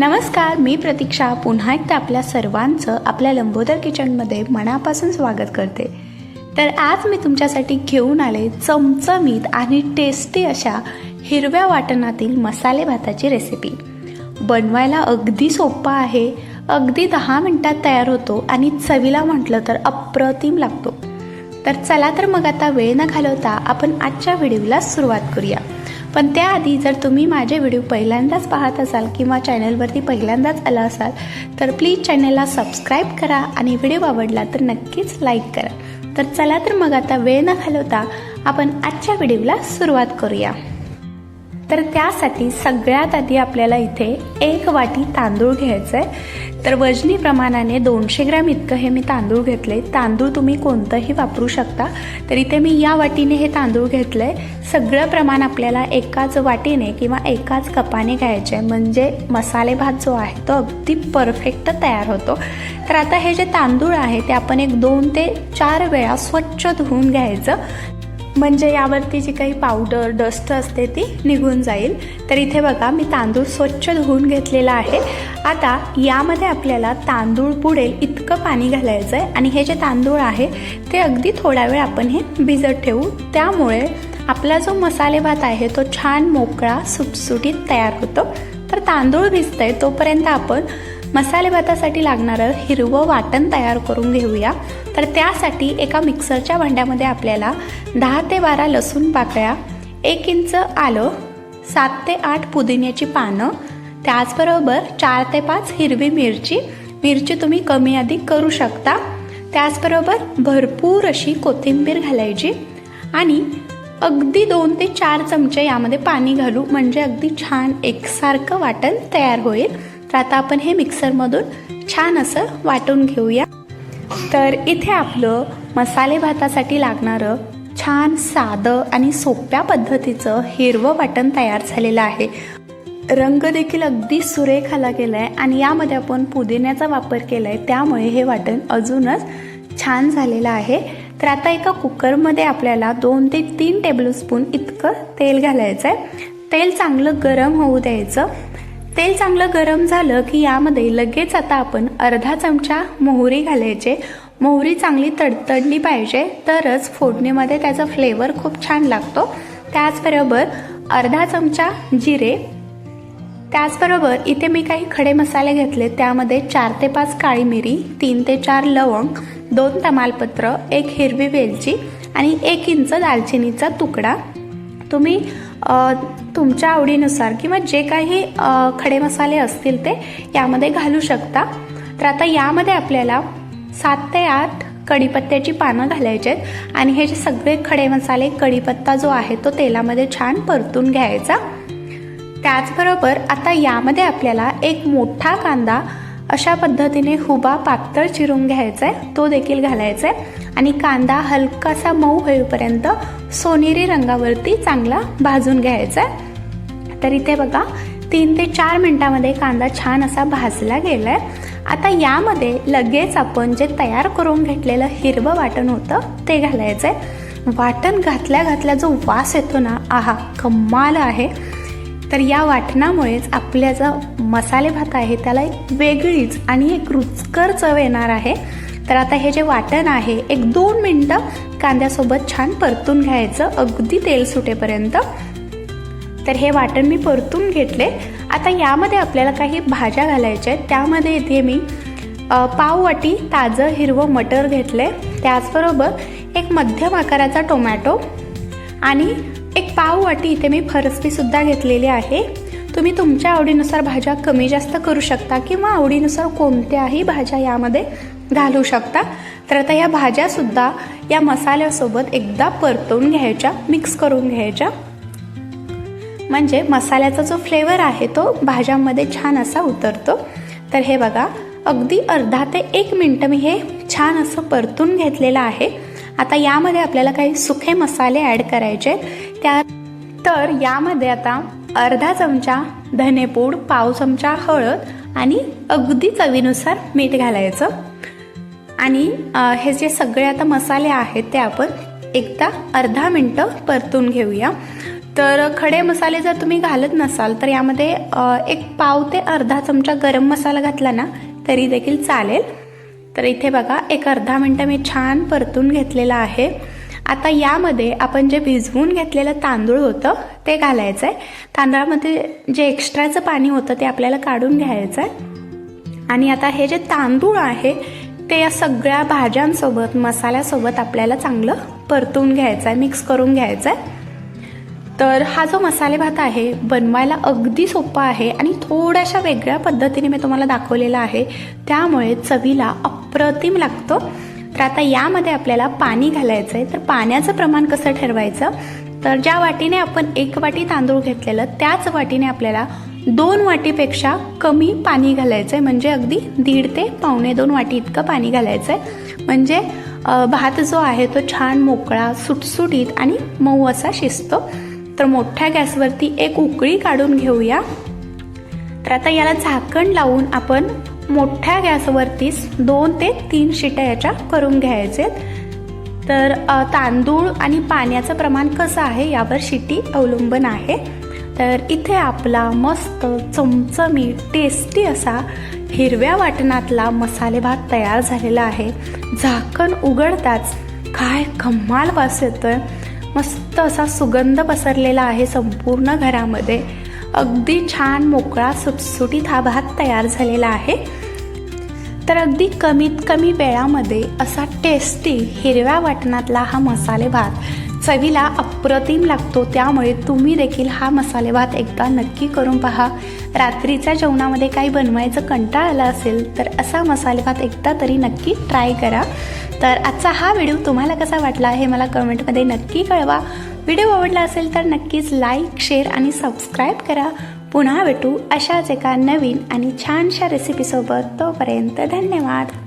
नमस्कार मी प्रतीक्षा. पुन्हा एकदा आपल्या सर्वांचं आपल्या लंबोदर किचनमध्ये मनापासून स्वागत करते. तर आज मी तुमच्यासाठी घेऊन आले चमचमीत आणि टेस्टी अशा हिरव्या वाटणातील मसाले भाताची रेसिपी बनवायला अगदी सोपा आहे. अगदी दहा मिनटात तयार होतो आणि चवीला म्हटलं तर अप्रतिम लागतो. तर चला तर मग आता वेळ न घालवता आपण आजच्या व्हिडिओला सुरुवात करूया. पण त्याआधी जर तुम्ही माझे व्हिडिओ पहिल्यांदाच पाहत असाल किंवा चॅनलवरती पहिल्यांदाच आला असाल तर प्लीज चॅनलला सबस्क्राईब करा आणि व्हिडिओ आवडला तर नक्कीच लाईक करा. तर चला तर मग आता वेळ न घालवता आपण आजच्या व्हिडिओला सुरुवात करूया. तर त्यासाठी सगळ्यात आधी आपल्याला इथे एक वाटी तांदूळ घ्यायचं आहे तर वजनी प्रमाणाने दोनशे ग्रॅम इतकं हे मी तांदूळ घेतले तांदूळ तुम्ही कोणतंही वापरू शकता. तर इथे मी या वाटीने हे तांदूळ घेतलं आहे सगळं प्रमाण आपल्याला एकाच वाटीने किंवा एकाच कपाने घ्यायचे आहे म्हणजे मसाले भात जो आहे तो अगदी परफेक्ट तयार होतो. तर आता हे जे तांदूळ आहे ते आपण एक दोन ते चार वेळा स्वच्छ धुवून घ्यायचं. म्हणजे यावरती जी काही पावडर डस्ट असते ती निघून जाईल. तर इथे बघा मी तांदूळ स्वच्छ धुवून घेतलेला आहे. आता यामध्ये आपल्याला तांदूळ बुडेल इतकं पाणी घालायचं आहे आणि हे जे तांदूळ आहे ते अगदी थोडा वेळ आपण हे भिजत ठेवू. त्यामुळे आपला जो मसाले भात आहे तो छान मोकळा सुटसुटीत तयार होतो. तर तांदूळ भिजतंय तोपर्यंत आपण मसाले भातासाठी लागणारं हिरवं वाटण तयार करून घेऊया. तर त्यासाठी एका मिक्सरच्या भांड्यामध्ये आपल्याला दहा ते बारा लसूण पाकळ्या एक इंच आलं सात ते आठ पुदिन्याची पानं त्याचबरोबर चार ते पाच हिरवी मिरची. मिरची तुम्ही कमी अधिक करू शकता. त्याचबरोबर भरपूर अशी कोथिंबीर घालायची आणि अगदी दोन ते चार चमचे यामध्ये पाणी घालू म्हणजे अगदी छान एकसारखं वाटण तयार होईल. तर आता आपण हे मिक्सरमधून छान असं वाटून घेऊया. तर इथे आपलं मसाले भातासाठी लागणारं छान साधं आणि सोप्या पद्धतीचं हिरवं वाटण तयार झालेलं आहे. रंग देखील अगदी सुरेख आला गेला आहे आणि यामध्ये आपण पुदिन्याचा वापर केला आहे त्यामुळे हे वाटण अजूनच छान झालेलं आहे. तर आता एका कुकरमध्ये आपल्याला दोन ते तीन टेबलस्पून इतकं तेल घालायचं आहे तेल चांगलं गरम होऊ द्यायचं. तेल चांगलं गरम झालं की यामध्ये लगेच आता आपण अर्धा चमचा मोहरी घालायचे. मोहरी चांगली तडतडली पाहिजे तरच फोडणीमध्ये त्याचा फ्लेवर खूप छान लागतो. त्याचबरोबर अर्धा चमचा जिरे. त्याचबरोबर इथे मी काही खडे मसाले घेतले त्यामध्ये चार ते पाच काळी मिरी तीन ते चार लवंग दोन तमालपत्र एक हिरवी वेलची आणि एक इंच दालचिनीचा तुकडा. तुम्ही तुमच्या आवडीनुसार किंवा जे काही खडे मसाले असतील ते यामध्ये घालू शकता. तर आता यामध्ये आपल्याला सात ते आठ कढीपत्त्याची पानं घालायचे आहेत आणि हे जे सगळे खडे मसाले कढीपत्ता जो आहे तो तेलामध्ये छान परतून घ्यायचा. त्याचबरोबर आता यामध्ये आपल्याला एक मोठा कांदा अशा पद्धतीने हुबा पातळ चिरून घ्यायचा आहे तो देखील घालायचा आहे आणि कांदा हलकासा मऊ होईपर्यंत सोनेरी रंगावरती चांगला भाजून घ्यायचा आहे तर इथे बघा तीन ते चार मिनटामध्ये कांदा छान असा भाजला गेलाय. आता यामध्ये लगेच आपण जे तयार करून घेतलेलं हिरवं वाटण होतं ते घालायचं आहे वाटण घातल्या घातल्या जो वास येतो ना आहा कमाल आहे. तर या वाटणामुळेच आपल्या जो मसाले भात आहे त्याला एक वेगळीच आणि एक रुचकर चव येणार आहे. तर आता हे जे वाटण आहे एक दोन मिनटं कांद्यासोबत छान परतून घ्यायचं अगदी तेल सुटेपर्यंत. तर हे वाटण मी परतून घेतले. आता यामध्ये आपल्याला काही भाज्या घालायच्या आहेत. त्यामध्ये इथे मी पाव वाटी ताजं हिरवं मटर घेतले त्याचबरोबर एक मध्यम आकाराचा टोमॅटो आणि पाववाटी पाव वाटी इथे मी फरसबीसुद्धा घेतलेली आहे. तुम्ही तुमच्या आवडीनुसार भाज्या कमी जास्त करू शकता किंवा आवडीनुसार कोणत्याही भाज्या यामध्ये घालू शकता. तर आता या भाज्यासुद्धा या मसाल्यासोबत एकदा परतवून घ्यायच्या मिक्स करून घ्यायच्या. म्हणजे मसाल्याचा जो फ्लेवर आहे तो भाज्यांमध्ये छान असा उतरतो. तर हे बघा अगदी अर्धा ते एक मिनटं मी हे छान असं परतून घेतलेलं आहे. आता यामध्ये आपल्याला काही सुखे मसाले ॲड करायचे त्या तर यामध्ये आता अर्धा चमचा धनेपूड पाव चमचा हळद आणि अगदी चवीनुसार मीठ घालायचं. आणि हे जे सगळे आता मसाले आहेत ते आपण एकदा अर्धा मिनटं परतून घेऊया. तर खडे मसाले जर तुम्ही घालत नसाल तर यामध्ये एक पाव ते अर्धा चमचा गरम मसाला घातला ना तरी देखील चालेल. तर इथे बघा एक अर्धा मिनटं मी छान परतून घेतलेला आहे. आता यामध्ये आपण जे भिजवून घेतलेलं तांदूळ होतं ते घालायचं आहे तांदळामध्ये जे एक्स्ट्राचं पाणी होतं ते आपल्याला काढून घ्यायचं आहे आणि आता हे जे तांदूळ आहे ते या सगळ्या भाज्यांसोबत मसाल्यासोबत आपल्याला चांगलं परतून घ्यायचं आहे मिक्स करून घ्यायचं आहे तर हा जो मसाले भात आहे बनवायला अगदी सोपा आहे आणि थोड्याशा वेगळ्या पद्धतीने मी तुम्हाला दाखवलेला आहे. त्यामुळे चवीला अप्रतिम लागतो. तर आता यामध्ये आपल्याला पाणी घालायचं आहे तर पाण्याचं प्रमाण कसं ठरवायचं? तर ज्या वाटीने आपण एक वाटी तांदूळ घेतलेलं त्याच वाटीने आपल्याला दोन वाटीपेक्षा कमी पाणी घालायचं आहे म्हणजे अगदी दीड ते पावणे दोन वाटी इतकं पाणी घालायचं आहे म्हणजे भात जो आहे तो छान मोकळा सुटसुटीत आणि मऊ असा शिजतो. तर मोठ्या गॅसवरती एक उकळी काढून घेऊया. तर आता याला झाकण लावून आपण मोठ्या गॅसवरतीच दोन ते तीन शिट्या याच्या करून घ्यायचे. तर तांदूळ आणि पाण्याचं प्रमाण कसं आहे यावर शिटी अवलंबून आहे. तर इथे आपला मस्त चमचमी टेस्टी असा हिरव्या वाटणातला मसाले भात तयार झालेला आहे. झाकण उघडताच काय कमाल वास येतोय. मस्त असा सुगंध पसरलेला आहे संपूर्ण घरामध्ये. अगदी छान मोकळा सुटसुटीत हा भात तयार झालेला आहे. तर अगदी कमीत कमी वेळामध्ये असा टेस्टी हिरव्या वाटणातला हा मसाले भात चवीला अप्रतिम लागतो. त्यामुळे तुम्ही देखील हा मसाले भात एकदा नक्की करून पहा. रात्रीच्या जेवणामध्ये काही बनवायचं कंटाळ आला असेल तर असा मसाले भात एकदा तरी नक्की ट्राय करा. तर आजचा हा व्हिडिओ तुम्हाला कसा वाटला हे मला कमेंटमध्ये नक्की कळवा. व्हिडिओ आवडला असेल तर नक्कीच लाईक शेअर आणि सबस्क्राईब करा. पुन्हा भेटू अशाच एका नवीन आणि छानशा रेसिपीसोबत तोपर्यंत धन्यवाद.